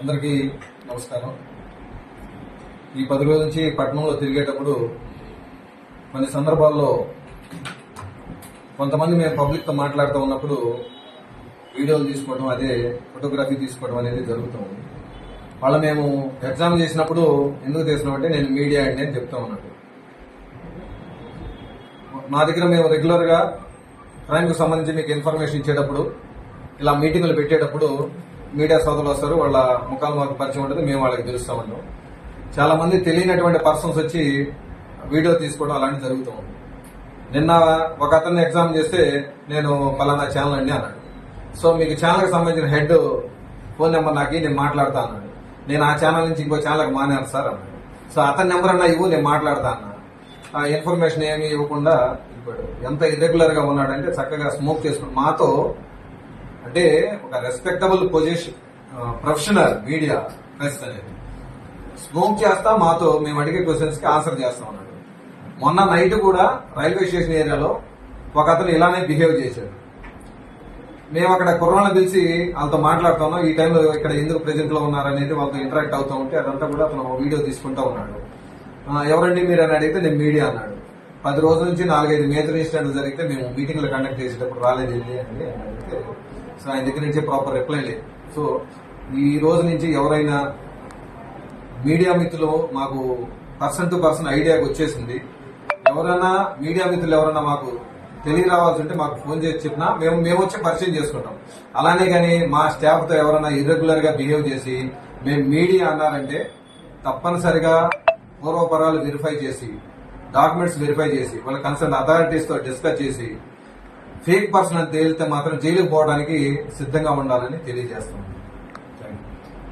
అందరికీ నమస్కారం. ఈ పది రోజుల నుంచి పట్టణంలో తిరిగేటప్పుడు కొన్ని సందర్భాల్లో కొంతమంది మేము పబ్లిక్తో మాట్లాడుతూ ఉన్నప్పుడు వీడియోలు తీసుకోవడం అదే ఫోటోగ్రఫీ తీసుకోవడం అనేది జరుగుతుంది వాళ్ళ మేము ఎగ్జామ్ చేసినప్పుడు ఎందుకు చేసినామంటే నేను మీడియా అండి అని చెప్తా ఉన్నాను. మా దగ్గర మేము రెగ్యులర్గా క్రైమ్కి సంబంధించి మీకు ఇన్ఫర్మేషన్ ఇచ్చేటప్పుడు ఇలా మీటింగులు పెట్టేటప్పుడు మీడియా సోదరులు వస్తారు వాళ్ళ ముఖాలు మాకు పరిచయం ఉంటుంది మేము వాళ్ళకి తెలుస్తూ ఉంటాం. చాలా మంది తెలియనటువంటి పర్సన్స్ వచ్చి వీడియో తీసుకోవడం అలాంటివి జరుగుతూ ఉంది నిన్న ఒక అతన్ని ఎగ్జామ్ చేస్తే నేను పలానా ఛానల్ అండి అన్నాడు. సో మీకు ఛానల్కి సంబంధించిన హెడ్ ఫోన్ నెంబర్ నాకు నేను మాట్లాడతా అన్నాడు. నేను ఆ ఛానల్ నుంచి ఇంకో ఛానల్కి మానేను సార్ అన్నాడు. సో అతని నెంబర్ అన్నా ఇవ్వు నేను మాట్లాడతా అన్నా ఆ ఇన్ఫర్మేషన్ ఏమి ఇవ్వకుండా ఇప్పుడు ఎంత ఇర్రెగ్యులర్గా ఉన్నాడంటే చక్కగా స్మోక్ చేసుకుని మాతో అంటే ఒక respectable position professional media press అనేది. స్మోక్ చేస్తా మాతో మేము అడిగే క్వశ్చన్స్కి ఆన్సర్ చేస్తా ఉన్నాడు. మొన్న నైట్ కూడా రైల్వే స్టేషన్ ఏరియాలో ఒక అతను ఇలానే బిహేవ్ చేశాడు. మేము అక్కడ కుర్రాళ్ళని పిలిచి వాళ్ళతో మాట్లాడుతున్నాం ఈ టైంలో ఇక్కడ ఎందుకు ప్రెజెంట్లో ఉన్నారనేది వాళ్ళతో ఇంటరాక్ట్ అవుతూ ఉంటే అదంతా కూడా అతను వీడియో తీసుకుంటా ఉన్నాడు. ఎవరండి మీరు అని అడిగితే నేను మీడియా అన్నాడు. పది రోజుల నుంచి నాలుగైదు మేజర్ ఇన్సిడెంట్ జరిగితే మేము మీటింగ్లు కండక్ట్ చేసేటప్పుడు రాలేదు అని అడిగితే సో ఆయన దగ్గర నుంచే ప్రాపర్ రిప్లై లేదు సో ఈ రోజు నుంచి ఎవరైనా మీడియా మిత్రులు మాకు పర్సన్ టు పర్సన్ ఐడియాకి వచ్చేసింది. ఎవరైనా మీడియా మిత్రులు ఎవరైనా మాకు తెలియరావాల్సి ఉంటే మాకు ఫోన్ చేసి చెప్పినా మేము మేము వచ్చి పరిచయం చేసుకుంటాం. అలానే కానీ మా స్టాఫ్తో ఎవరైనా ఇర్రెగ్యులర్గా బిహేవ్ చేసి మేము మీడియా అన్నారంటే తప్పనిసరిగా పూర్వపరాలు వెరిఫై చేసి డాక్యుమెంట్స్ వెరిఫై చేసి వాళ్ళ కన్సర్న్ అథారిటీస్తో డిస్కస్ చేసి ఫేక్ పర్సన్ అని తేలితే మాత్రం జైలుకు పోవడానికి సిద్ధంగా ఉండాలని తెలియజేస్తున్నాం.